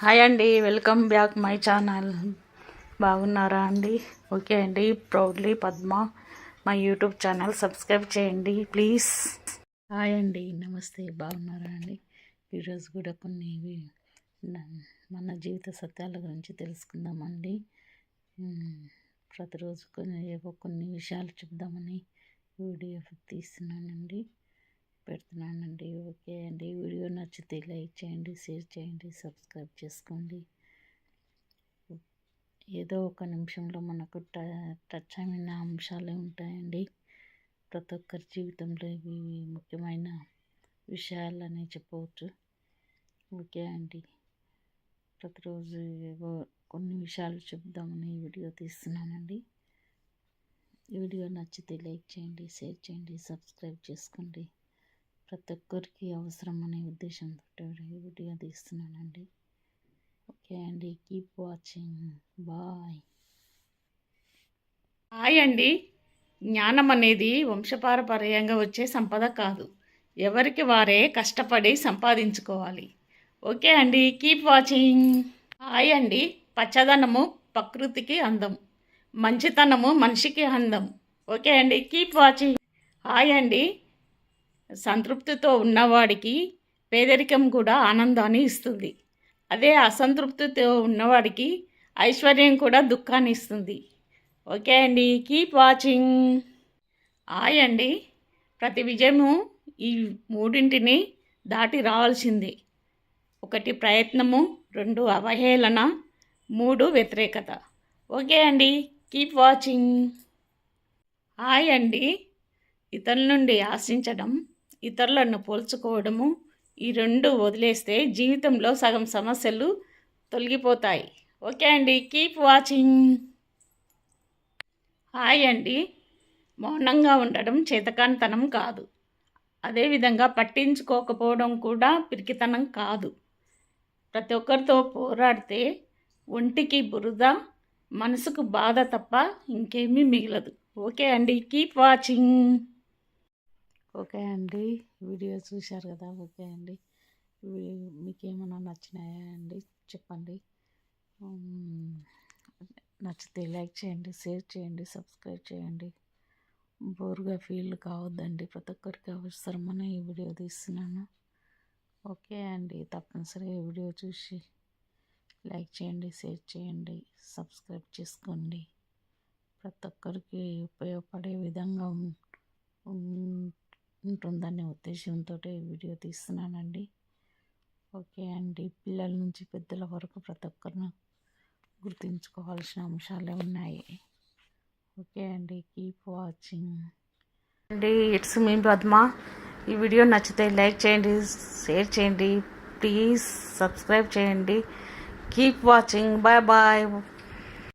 Hi అండి welcome back my channel. బాగున్నారా అండి? ఓకే అండి ప్రౌడ్లీ పద్మ మా యూట్యూబ్ ఛానల్ సబ్స్క్రైబ్ చేయండి ప్లీజ్. హాయ్ అండి నమస్తే బాగున్నారా అండి? ఈరోజు కూడా కొన్ని మన జీవిత సత్యాల గురించి తెలుసుకుందామండి. ప్రతిరోజు కొన్ని ఏవో కొన్ని విషయాలు చెప్దామని వీడియో తీస్తున్నానండి. పెడుతున్నానండి. ఓకే అండి. వీడియో నచ్చితే లైక్ చేయండి షేర్ చేయండి సబ్స్క్రైబ్ చేసుకోండి. ఏదో ఒక నిమిషంలో మనకు ట టచ్ అయిన అంశాలే ఉంటాయండి. ప్రతి ఒక్కరి జీవితంలో ఇవి ముఖ్యమైన విషయాలని చెప్పవచ్చు. ఓకే అండి. ప్రతిరోజు ఏవో కొన్ని విషయాలు చెప్దామని వీడియో తీస్తున్నానండి. ఈ వీడియో నచ్చితే లైక్ చేయండి షేర్ చేయండి సబ్స్క్రైబ్ చేసుకోండి. ప్రతి ఒక్కరికి అవసరం అనే ఉద్దేశంతో ఈ వీడియో తీస్తున్నానండి. ఓకే అండి కీప్ వాచింగ్ బాయ్ హాయ్ అండి. జ్ఞానం అనేది వంశపారపర్యంగా వచ్చే సంపద కాదు. ఎవరికి వారే కష్టపడి సంపాదించుకోవాలి. ఓకే అండి కీప్ వాచింగ్ హాయ్ అండి. పచ్చదనము ప్రకృతికి అందం. మంచితనము మనిషికి అందం. ఓకే అండి కీప్ వాచింగ్ హాయ్ అండి. సంతృప్తితో ఉన్నవాడికి పేదరికం కూడా ఆనందాన్ని ఇస్తుంది. అదే అసంతృప్తితో ఉన్నవాడికి ఐశ్వర్యం కూడా దుఃఖాన్ని ఇస్తుంది. ఓకే అండి కీప్ వాచింగ్. హాయ్ అండి ప్రతి విజయము ఈ మూడింటిని దాటి రావాల్సింది. ఒకటి ప్రయత్నము రెండు అవహేళన మూడు వ్యతిరేకత. ఓకే అండి కీప్ వాచింగ్. హాయ్ అండి ఇతరుల నుండి ఆశించడం ఇతరులను పోల్చుకోవడము ఈ రెండు వదిలేస్తే జీవితంలో సగం సమస్యలు తొలగిపోతాయి. ఓకే అండి కీప్ వాచింగ్. హాయ్ అండి మౌనంగా ఉండడం చేతకానితనం కాదు. అదేవిధంగా పట్టించుకోకపోవడం కూడా పిరికితనం కాదు. ప్రతి ఒక్కరితో పోరాడితే ఒంటికి బురద మనసుకు బాధ తప్ప ఇంకేమీ మిగలదు. ఓకే అండి కీప్ వాచింగ్. ఓకే అండి. వీడియో చూశారు కదా ఓకే అండి. మీకేమైనా మీకు ఏమైనా నచ్చినాయా అండి? చెప్పండి. నచ్చితే లైక్ చేయండి షేర్ చేయండి సబ్స్క్రైబ్ చేయండి. బోర్గా ఫీల్ కావద్దండి ప్రతి ఒక్కరికి అవసరమని ఈ వీడియో తీస్తున్నాను. ఓకే అండి. తప్పనిసరిగా ఈ వీడియో చూసి లైక్ చేయండి షేర్ చేయండి సబ్స్క్రైబ్ చేసుకోండి. ప్రతి ఒక్కరికి ఉపయోగపడే విధంగా ఉంటుందనే ఉద్దేశంతో వీడియో తీస్తున్నానండి. ఓకే అండి. పిల్లల నుంచి పెద్దల వరకు ప్రతి ఒక్కరిని గుర్తుంచుకోవాల్సిన అంశాలే ఉన్నాయి. ఓకే అండి. Keep watching. అండి ఇట్స్ మీ పద్మ. ఈ వీడియో నచ్చితే లైక్ చేయండి షేర్ చేయండి. ప్లీజ్ సబ్స్క్రైబ్ చేయండి. Keep watching. Bye bye.